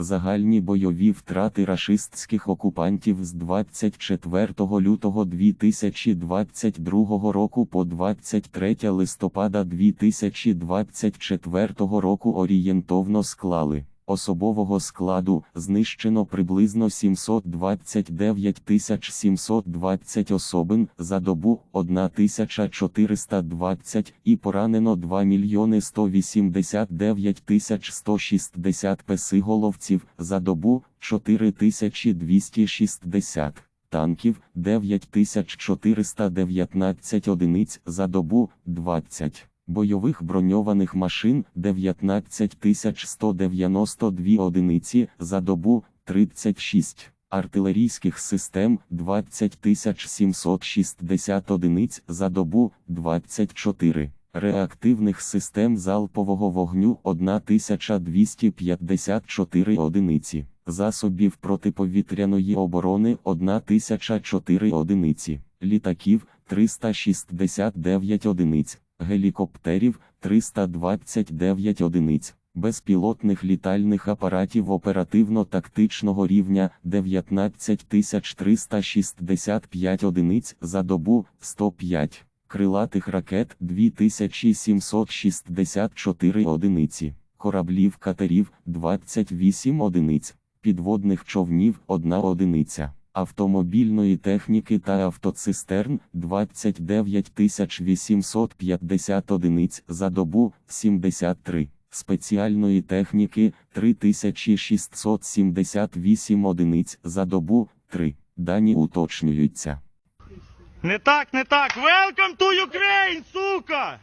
Загальні бойові втрати рашистських окупантів з 24 лютого 2022 року по 23 листопада 2024 року орієнтовно склали. Особового складу знищено приблизно 729 720 особин за добу 1420 і поранено 2 мільйони 189 160 песиголовців за добу 4260 танків 9419 одиниць за добу 20 бойових броньованих машин 19192 одиниці за добу 36, артилерійських систем 20760 одиниць за добу 24, реактивних систем залпового вогню 1254 одиниці, засобів протиповітряної оборони 1004 одиниці, літаків 369 одиниць гелікоптерів 329 одиниць, безпілотних літальних апаратів оперативно-тактичного рівня 19365 одиниць за добу 105, крилатих ракет 2764 одиниці, кораблів катерів 28 одиниць, підводних човнів 1 одиниця автомобільної техніки та автоцистерн 29 850 одиниць за добу 73, спеціальної техніки 3678 одиниць за добу 3. Дані уточнюються. Не так, не так. Welcome to Ukraine, сука!